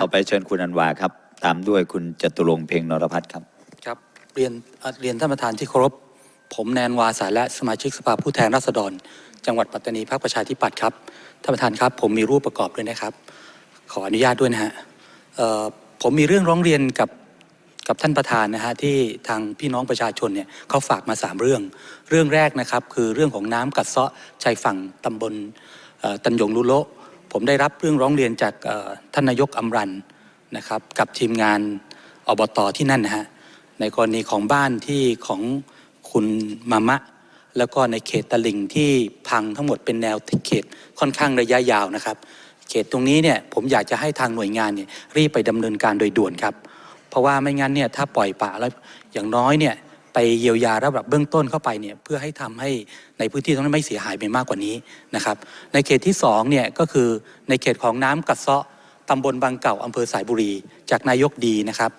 ต่อไปเชิญคุณอันวาครับ ตามด้วยคุณจตุรงค์เพ็งนรพัฒน์ครับ ครับเรียนเอ่อเรียนท่านประธานที่เคารพ ผมแนนวาสายและสมาชิกสภาผู้แทนราษฎร จังหวัดปัตตานีพรรคประชาธิปัตย์ครับท่านประธานครับผมมีรูปประกอบด้วยนะครับ ขออนุญาตด้วยนะฮะเอ่อผมมีเรื่องร้องเรียนกับกับท่านประธานนะฮะที่ทางพี่น้องประชาชนเนี่ยเขาฝากมาสามเรื่อง เรื่องแรกนะครับคือเรื่องของน้ำกัดเซาะชายฝั่งตำบลเอ่อตันยงลุโละ ผมได้รับเรื่องร้องเรียนจากท่านนายกอมรันนะครับกับทีมงานอบตที่นั่นนะฮะในกรณีของบ้านที่ของคุณมามะ แล้วก็ในเขตตลิ่งที่พังทั้งหมดเป็นแนวเขตค่อนข้างระยะยาวนะครับ เขตตรงนี้เนี่ยผมอยากจะให้ทางหน่วยงานเนี่ยรีบไปดำเนินการโดยด่วนครับ เพราะว่าไม่งั้นเนี่ยถ้าปล่อยป่าแล้วอย่างน้อยเนี่ย ไปเยียวยาระดับเบื้องต้นเข้าไปเนี่ยเพื่อให้ทำให้ในพื้นที่ตรงนั้นไม่เสียหายไปมากกว่านี้นะครับ ในเขตที่สองเนี่ยก็คือในเขตของน้ำกัดเซาะตำบลบางเก่าอำเภอสายบุรี จากนายกดีนะครับ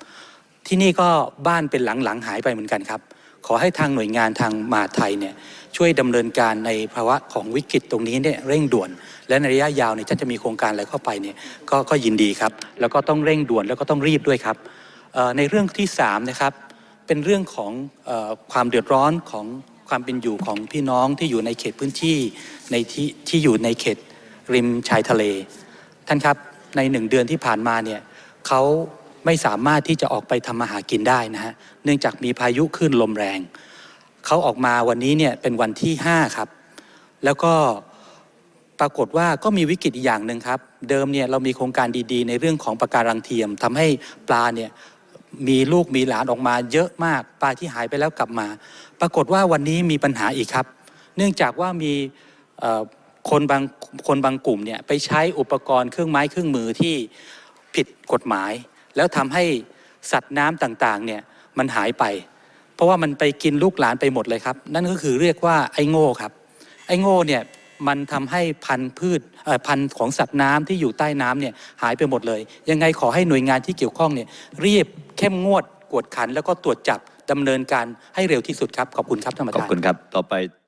ที่นี่ก็บ้านเป็นหลังๆหายไปเหมือนกันครับ ขอให้ทางหน่วยงานทางมหาไทยเนี่ยช่วยดำเนินการในภาวะของวิกฤตตรงนี้เนี่ยเร่งด่วน และในระยะยาวเนี่ยถ้าจะมีโครงการอะไรเข้าไปเนี่ยก็ก็ยินดีครับ แล้วก็ต้องเร่งด่วนแล้วก็ต้องรีบด้วยครับในเรื่องที่สามนะครับ เป็นเรื่องของอความเดือดร้อนของความเป็นอยู่ของพี่น้องที่อยู่ในเขตพื้นที่ในที่ที่อยู่ในเขตริมชายทะเล ท่านครับในหนึ่งเดือนที่ผ่านมาเนี่ยเขาไม่สามารถที่จะออกไปทำมาหากินได้นะฮะเนื่องจากมีพายุคลื่นลมแรงเขาออกมาวันนี้เนี่ยเป็นวันที่ 5 ครับ แล้วก็ปรากฏว่าก็มีวิกฤตอีกอย่างหนึ่งครับ เดิมเนี่ยเรามีโครงการดีๆ ในเรื่องของปะการังเทียมทำให้ปลาเนี่ย มีลูกมีหลานออกมาเยอะมากปลาที่หายไปแล้วกลับมา ปรากฏว่าวันนี้มีปัญหาอีกครับ เนื่องจากว่ามีคนบางคนบางกลุ่มเนี่ยไปใช้อุปกรณ์เครื่องไม้เครื่องมือที่ผิดกฎหมาย แล้วทำให้สัตว์น้ำต่างๆเนี่ยมันหายไป เพราะว่ามันไปกินลูกหลานไปหมดเลยครับ นั่นก็คือเรียกว่าไอ้โง่ครับ ไอ้โง่เนี่ย มันทำให้พันธุ์พืชพันธุ์ของสัตว์น้ำที่อยู่ใต้น้ำเนี่ยหายไปหมดเลย ยังไงขอให้หน่วยงานที่เกี่ยวข้องเนี่ยรีบเข้มงวดกวดขัน แล้วก็ตรวจจับดำเนินการให้เร็วที่สุดครับ ขอบคุณครับท่านประธานขอบคุณครับต่อไป